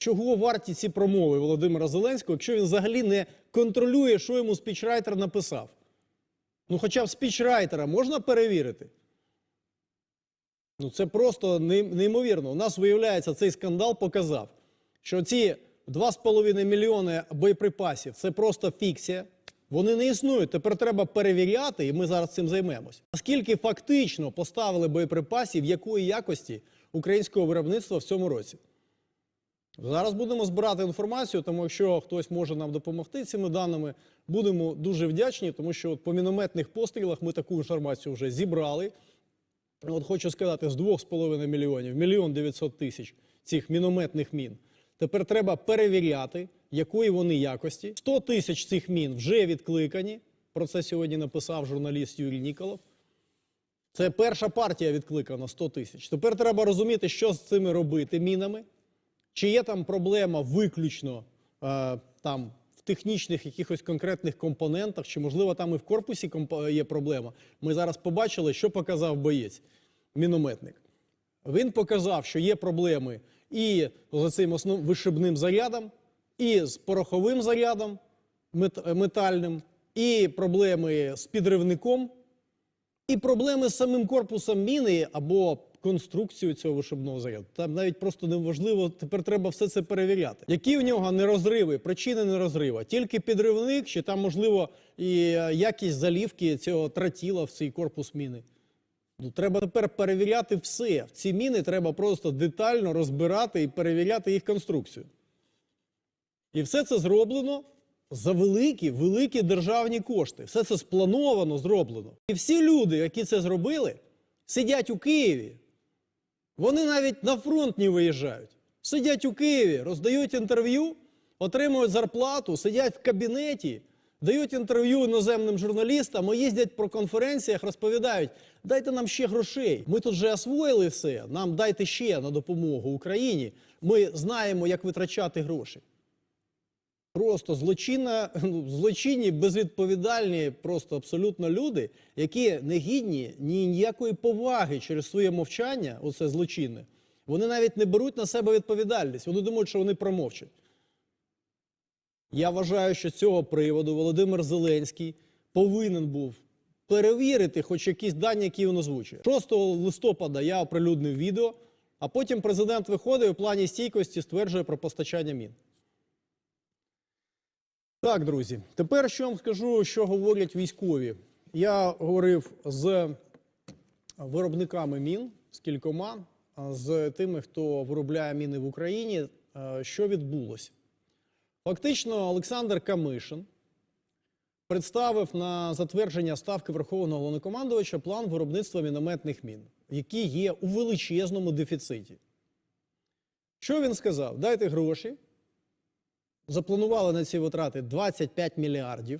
Чого варті ці промови Володимира Зеленського, якщо він взагалі не контролює, що йому спічрайтер написав? Ну, хоча б спічрайтера можна перевірити? Ну, це просто неймовірно. У нас, виявляється, цей скандал показав, що ці 2,5 мільйони боєприпасів це просто фікція. Вони не існують. Тепер треба перевіряти, і ми зараз цим займемось. Наскільки фактично поставили боєприпасів, якої якості українського виробництва в цьому році? Зараз будемо збирати інформацію, тому якщо хтось може нам допомогти цими даними, будемо дуже вдячні, тому що от по мінометних пострілах ми таку інформацію вже зібрали. От хочу сказати, з 2,5 мільйонів, мільйон 900 тисяч цих мінометних мін. Тепер треба перевіряти, якої вони якості. 100 тисяч цих мін вже відкликані. Про це сьогодні написав журналіст Юрій Ніколов. Це перша партія відкликана 100 тисяч. Тепер треба розуміти, що з цими робити мінами. Чи є там проблема виключно е, там в технічних якихось конкретних компонентах, чи можливо там і в корпусі комп- є проблема. Ми зараз побачили, що показав боєць, мінометник. Він показав, що є проблеми і з цим основним вишибним зарядом, і з пороховим зарядом мет- метальним, і проблеми з підривником, і проблеми з самим корпусом міни або конструкцією цього вишибного заряду. Там навіть просто неможливо, тепер треба все це перевіряти. Які в нього нерозриви, причини нерозрива? Тільки підривник, чи там, можливо, і е, якість залівки цього тротіла в цей корпус міни? Ну, треба тепер перевіряти все. Ці міни треба просто детально розбирати і перевіряти їх конструкцію. І все це зроблено за великі, великі державні кошти. Все це сплановано, зроблено. І всі люди, які це зробили, сидять у Києві. Вони навіть на фронт не виїжджають. Сидять у Києві, роздають інтерв'ю, отримують зарплату, сидять в кабінеті, дають інтерв'ю іноземним журналістам, і їздять про конференціях, розповідають: дайте нам ще грошей. Ми тут вже освоїли все. Нам дайте ще на допомогу Україні. Ми знаємо, як витрачати гроші. Просто злочинна, ну, злочинні, безвідповідальні, просто абсолютно люди, які не гідні ні ніякої поваги через своє мовчання, оце злочинне. Вони навіть не беруть на себе відповідальність. Вони думають, що вони промовчать. Я вважаю, що з цього приводу Володимир Зеленський повинен був перевірити хоч якісь дані, які він озвучує. 6 листопада я оприлюднив відео, а потім президент виходить у плані стійкості стверджує про постачання мін. Так, друзі, тепер що вам скажу, що говорять військові. Я говорив з виробниками мін, з кількома, з тими, хто виробляє міни в Україні. Е, Що відбулося? Фактично, Олександр Камишин представив на затвердження ставки Верховного Головнокомандувача план виробництва мінометних мін, які є у величезному дефіциті. Що він сказав? Дайте гроші, запланували на ці витрати 25 мільярдів.